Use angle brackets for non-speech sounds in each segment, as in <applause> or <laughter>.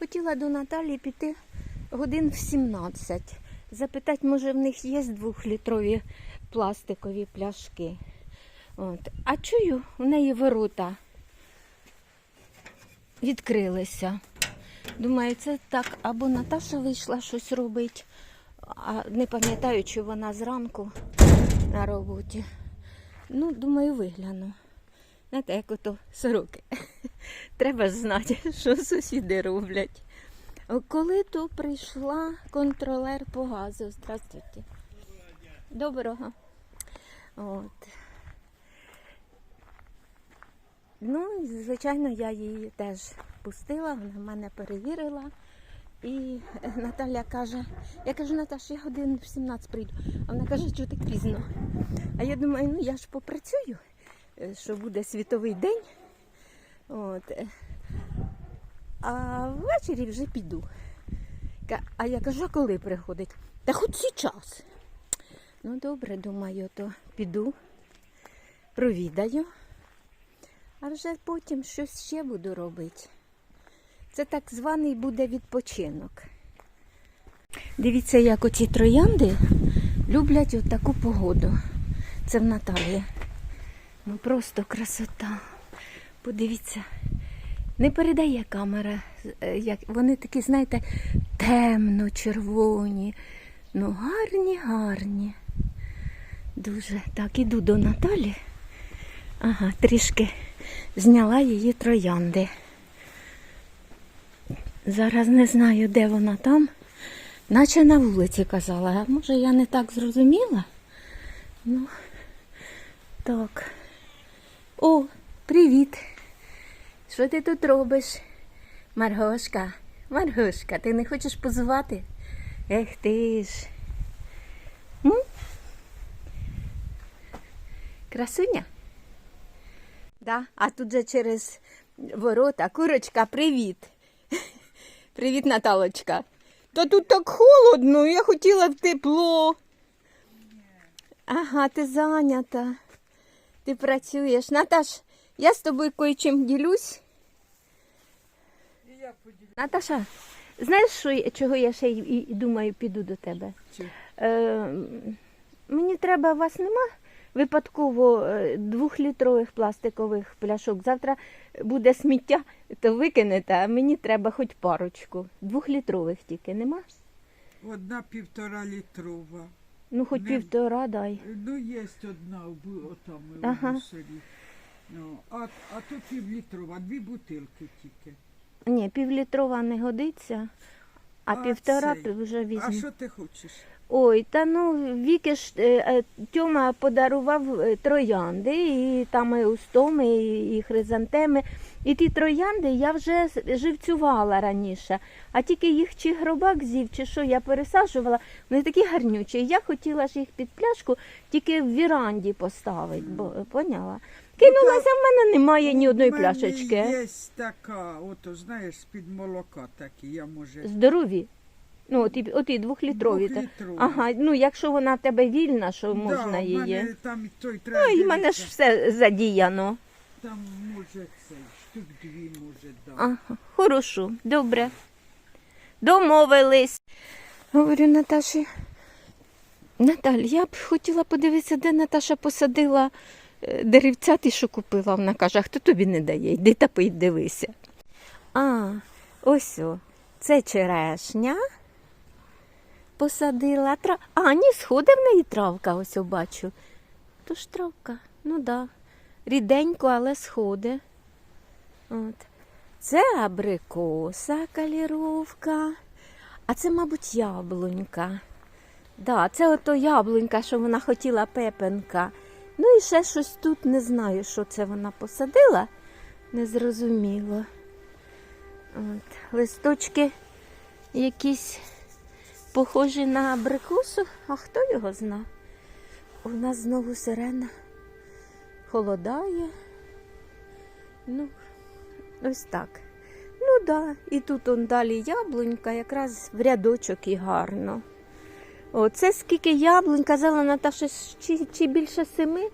Хотіла до Наталі піти годин в 17. Запитати, може, в них є двохлітрові пластикові пляшки. От. А чую, в неї ворота відкрилися. Думаю, це так, або Наташа вийшла щось робить, а не пам'ятаю, чи вона зранку на роботі. Ну, думаю, вигляну. Знаєте, як ото сороки. <laughs> Треба знати, <laughs> що сусіди роблять. Коли то прийшла контролер по газу. Здравствуйте. Доброго. От. Ну, звичайно, я її теж пустила, вона мене перевірила. І <laughs> Наталя каже, я кажу, Наташ, я годин в 17 прийду. А вона каже, що так пізно. А я думаю, ну я ж попрацюю, що буде світовий день. От. е, А ввечері вже піду. А я кажу, а коли приходить? Та хоч час. Ну, добре, думаю, то піду, провідаю, а вже потім щось ще буду робити. Це так званий буде відпочинок. Дивіться, як оці троянди люблять отаку погоду. Це в Наталії. Ну просто красота. Подивіться. Не передає камера. е. Вони такі, знаєте, темно-червоні. Ну, гарні, гарні. Дуже. Так, іду до Наталі. Ага, трішки зняла її троянди. Зараз не знаю, де вона там. Наче на вулиці казала. А може я не так зрозуміла? Ну, так. О, привіт. Що ти тут робиш? Маргошка, Маргошка, ти не хочеш позувати? Ех ти ж. М? Красуня? Да? А тут же через ворота. Курочка, привіт. <laughs> Привіт, Наталочка. Та тут так холодно, я хотіла в тепло. Ага, ти зайнята. Ти працюєш. Наташ, я з тобою кое-чим ділюсь. Наташа, знаєш, що, чого я ще й і, і думаю, піду до тебе? Чи? Е, мені треба, у вас нема випадково е, двохлітрових пластикових пляшок. Завтра буде сміття, то викинете, а мені треба хоч парочку. Двохлітрових тільки нема? Одна півтора літрова. Ну, хоч Не- півтора дай. Ну, є одна в там Ага. у мусорі. Ну, а, а то півлітрова, дві бутилки тільки. Ні, півлітрова не годиться, а, півтора цей? вже А що ти хочеш? Ой, та ну Віки ж е, е, Тьома подарував е, троянди, і там і устоми, і, і хризантеми. І ті троянди я вже живцювала раніше, а тільки їх чи гробак з'їв, чи що я пересаджувала, вони такі гарнючі. Я хотіла ж їх під пляшку тільки в віранді поставити, бо поняла. Кинулася, в мене немає ні одної пляшечки. Є така, ото знаєш, з-під молока такі, я може. Здорові. Ну, оті, оті двохлітрові. та- Двохлітрові. Ага, ну якщо вона в тебе вільна, що Да, можна в її. мене там і той треба. Ну, і в мене ж дивитися. все задіяно. Там може цей, штук дві може да. Ага, хорошо, добре. Домовились. Говорю Наташі. Наталь, я б хотіла подивитися, де Наташа посадила деревця, ти що купила. Вона каже, а хто тобі не дає? Йди та дивися. А, ось о, це черешня. Посадила тра... А, ні, сходи в неї травка, ось о, бачу. То ж травка, ну да. Ріденько, але сходи. От. Це абрикоса каліровка, а це, мабуть, яблунька. Да, це ото яблунька, що вона хотіла пепенка. І ще щось тут не знаю, що це вона посадила. Незрозуміло. От. Листочки якісь похожі на абрикосу, а хто його зна? У нас знову сирена холодає. Ну, ось так. Ну да, і тут он далі яблунька, якраз в рядочок і гарно. О, це скільки яблунь, казала Наташа, чи, чи більше семи?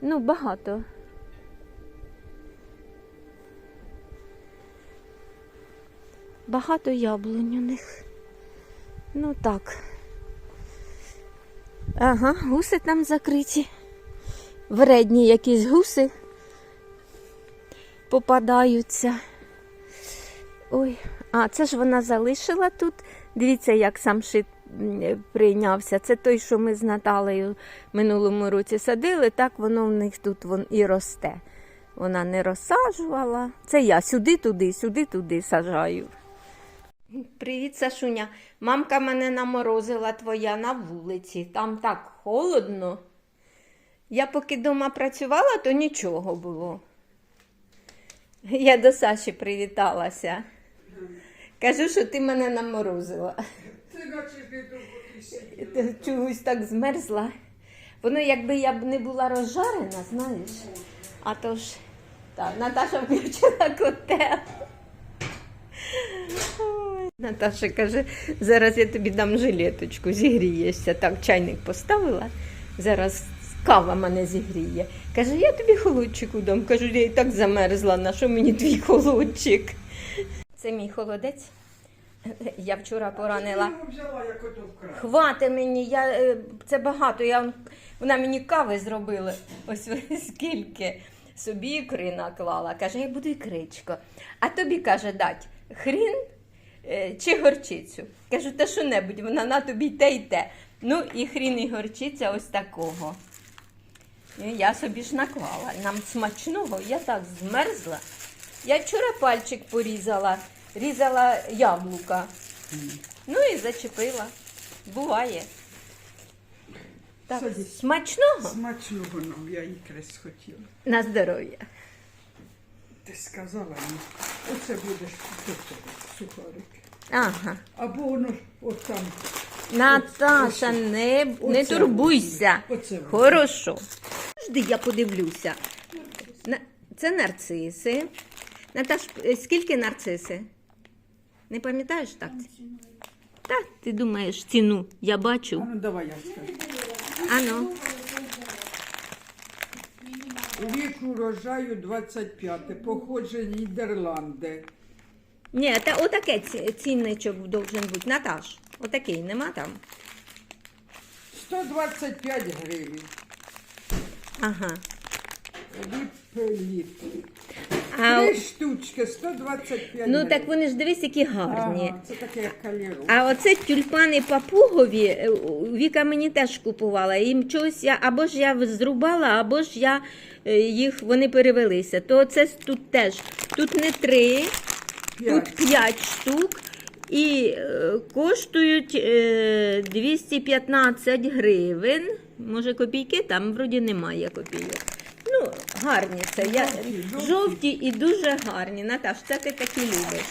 Ну, багато. багато яблунь у них. Ну так. Ага, гуси там закриті. Вредні якісь гуси попадаються. Ой, а це ж вона залишила тут. Дивіться, як сам шит прийнявся. Це той, що ми з Наталею минулому році садили, так воно в них тут вон і росте. Вона не розсаджувала. Це я сюди-туди, сюди-туди сажаю. Привіт, Сашуня. Мамка мене наморозила твоя на вулиці. Там так холодно. Я поки вдома працювала, то нічого було. Я до Саші привіталася. Кажу, що ти мене наморозила. Ти Чогось так змерзла. Воно, якби я б не була розжарена, знаєш. А то ж, так, Наташа включила котел. Наташа каже, зараз я тобі дам жилеточку, зігрієшся. Так, чайник поставила. Зараз кава мене зігріє. Каже, я тобі холодчику дам. Кажу, я і так замерзла, на що мені твій холодчик? Це мій холодець. <laughs> Я вчора поранила. Хвати мені, я, е, це багато. Я, вона мені кави зробила. Ось <laughs> скільки. Собі ікри наклала. Каже, я буду ікричко. А тобі каже, дать хрін е, чи горчицю. Кажу, та що небудь, вона на тобі й те й те. Ну і хрін і горчиця ось такого. І я собі ж наклала. Нам смачного, я так змерзла. Я вчора пальчик порізала, різала яблука. Ну і зачепила. Буває. Так, Садись. смачного Смачного нам, я ікри схотіла. на здоров'я. Ти сказала мені, оце будеш тобто, сухарики. Ага. Або воно ж от там. Наташа, не, не Оце турбуйся. Оце воно. Хорошо. Жди, я подивлюся. На- Це нарциси. Наташ, е, скільки нарциси? Не пам'ятаєш так? Так, ти думаєш ціну, я бачу. ну давай я скажу. Ано. Рік урожаю 25, походження Нідерланди. Ні, та отаке ці- цінничок должен бути. Наташ, отакий, нема там? 125 гривень. Ага. Ліп-ліп. А, Три штучки, 125 ну так вони ж дивись, які гарні. Ага, це таке як. А оце тюльпани папугові е, Віка мені теж купувала. Їм чогось я або ж я зрубала, або ж я е, їх вони перевелися. То це тут теж тут не три, тут П'ять. штук. І е, коштують е, 215 гривень. Може, копійки, там вроді немає копійок. Ну, гарні це. Я, Жовті, і дуже гарні. Наташ, це ти такі любиш.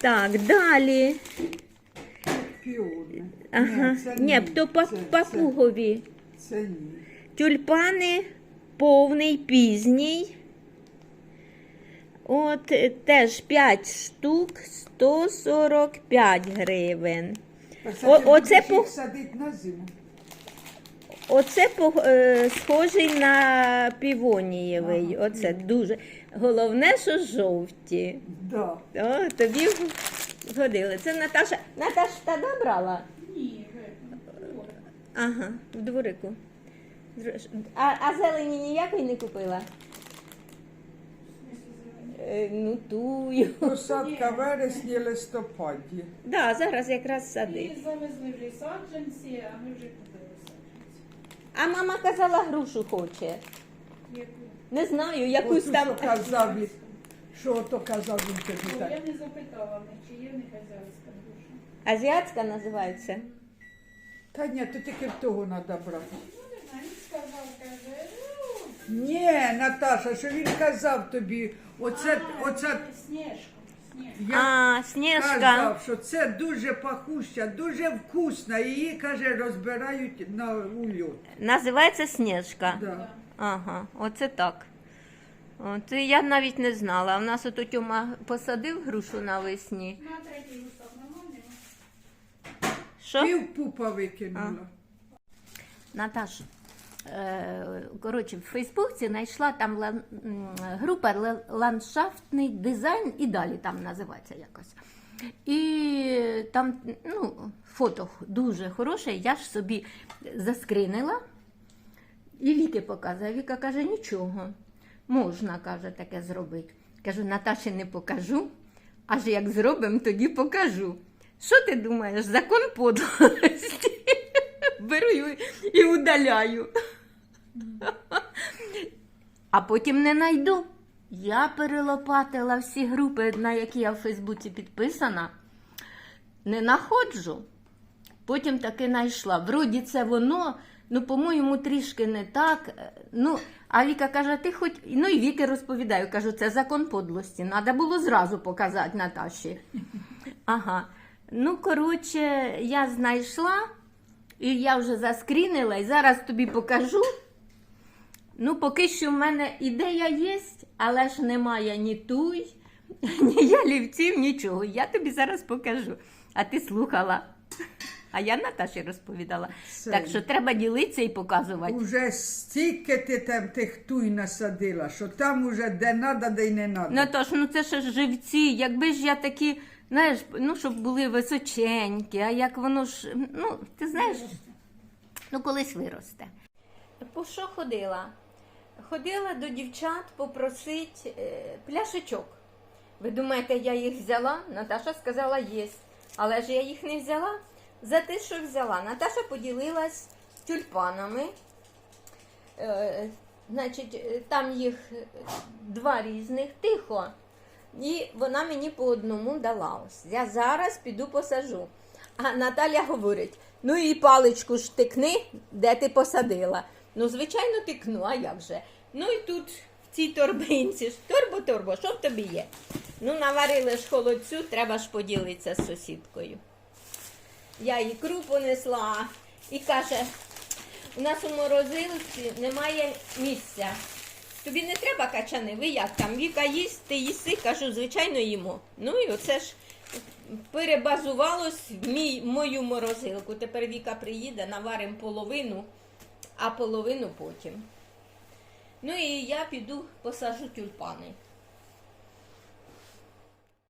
Так, далі. Піони. Ага. це Ні, то па- це- папугові. Це, ні. Тюльпани повний, пізній. От е, теж 5 штук, 145 гривень. О- оце по- їх садити на зиму. Оце по- е, схожий на півонієвий. Ага. Оце дуже. Головне, що жовті. Да. О, тобі годили. Це Наташа. Наташа та брала? Ні, Ага, в дворику. А, а зелені ніякої не купила? Е, ну тую. Посадка вересні, листопаді. Да, зараз якраз садить. і завезли вже саджанці, а ми вже. А мама казала, грушу хоче. Не знаю, якусь Оту, там. що казав він, що то казав він тобі Ну, так. я не запитала, чи є в них хазяйська душа. Азіатська називається. Та ні, то тільки в того треба брати. Ну, не знаю, він сказав, каже, ну, Ні, Наташа, що він казав тобі, оце, а, оце Снежка. Я А, Снежка. казав, що це дуже пахуща, дуже вкусна. Її, каже, розбирають на ульот. Називається Снежка. Да. Ага, оце так. От і я навіть не знала. У нас ото Тьома посадив грушу навесні. На третій нормальний. Що? Пів пупа викинула. Наташ, е, коротше, в Фейсбуці знайшла там лан- група ландшафтний дизайн і далі там називається якось. І там ну, фото дуже хороше, я ж собі заскринила і Віки показує. Віка каже, нічого, можна, каже, таке зробити. Кажу, Наташі не покажу, аж як зробимо, тоді покажу. Що ти думаєш, закон подлості? <laughs> Беру і- удаляю. А потім не найду. Я перелопатила всі групи, на які я в Фейсбуці підписана, не находжу. Потім таки знайшла. Вроді це воно, ну, по-моєму, трішки не так. Ну, а Віка каже, ти хоч. Ну і Віки розповідаю, кажу, це закон подлості. Треба було зразу показати Наташі. Ага. Ну, коротше, я знайшла, і я вже заскрінила, і зараз тобі покажу. Ну, поки що в мене ідея є, але ж немає ні туй, <laughs> ні ялівців, нічого. Я тобі зараз покажу. А ти слухала. А я Наташі розповідала. Це- Так що треба ділитися і показувати. Уже стільки ти там тих туй насадила, що там уже де надо, де й не надо. Наташ, ну це ж живці. Якби ж я такі, знаєш, ну щоб були височенькі, а як воно ж, ну, ти знаєш, ну колись виросте. По що ходила? Ходила до дівчат попросити е, пляшечок. Ви думаєте, я їх взяла? Наташа сказала єсть. Але ж я їх не взяла. За те, що взяла. Наташа поділилась тюльпанами. Е, значить, е, там їх два різних, тихо. І вона мені по одному дала. Ось. Я зараз піду посажу. А Наталя говорить: ну і паличку ж тикни, де ти посадила. Ну, звичайно, тикну, а як же? Ну і тут в цій торбинці торбо-торбо, що в тобі є? Ну, наварили ж холодцю, треба ж поділитися з сусідкою. Я їй крупу несла і каже, у нас у морозилці немає місця. Тобі не треба качани, ви як там? Віка їсть, ти їси, кажу, звичайно, їмо. Ну і оце ж перебазувалось в мій, мою морозилку. Тепер Віка приїде, наваримо половину, а половину потім. Ну і я піду посажу тюльпани.